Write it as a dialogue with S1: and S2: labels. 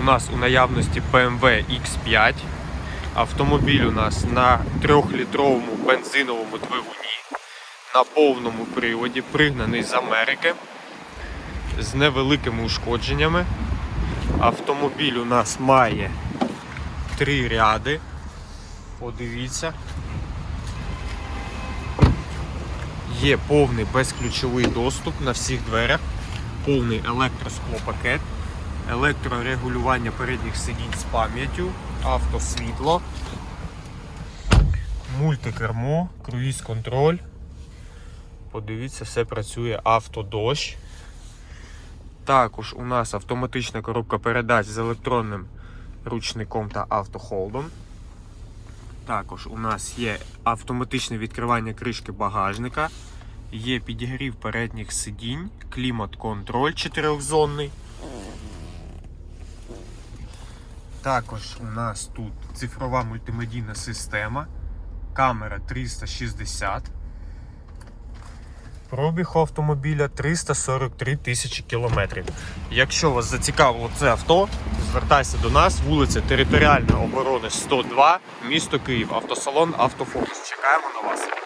S1: у нас у наявності BMW X5. Автомобіль у нас на 3-літровому бензиновому двигуні на повному приводі, пригнаний з Америки з невеликими ушкодженнями. Автомобіль у нас має три ряди. Подивіться. Є повний безключовий доступ на всіх дверях, повний електросклопакет, електрорегулювання передніх сидінь з пам'яттю, автосвітло, мультикермо, круїз-контроль. Подивіться, все працює автодощ. Також у нас автоматична коробка передач з електронним ручником та автохолдом. Також у нас є автоматичне відкривання кришки багажника, є підігрів передніх сидінь, клімат-контроль чотирьохзонний. Також у нас тут цифрова мультимедійна система, камера 360. Пробіг автомобіля 343 тисячі кілометрів. Якщо вас зацікавило це авто, звертайся до нас, вулиця Територіальної оборони 102, місто Київ, автосалон Автофокус. Чекаємо на вас.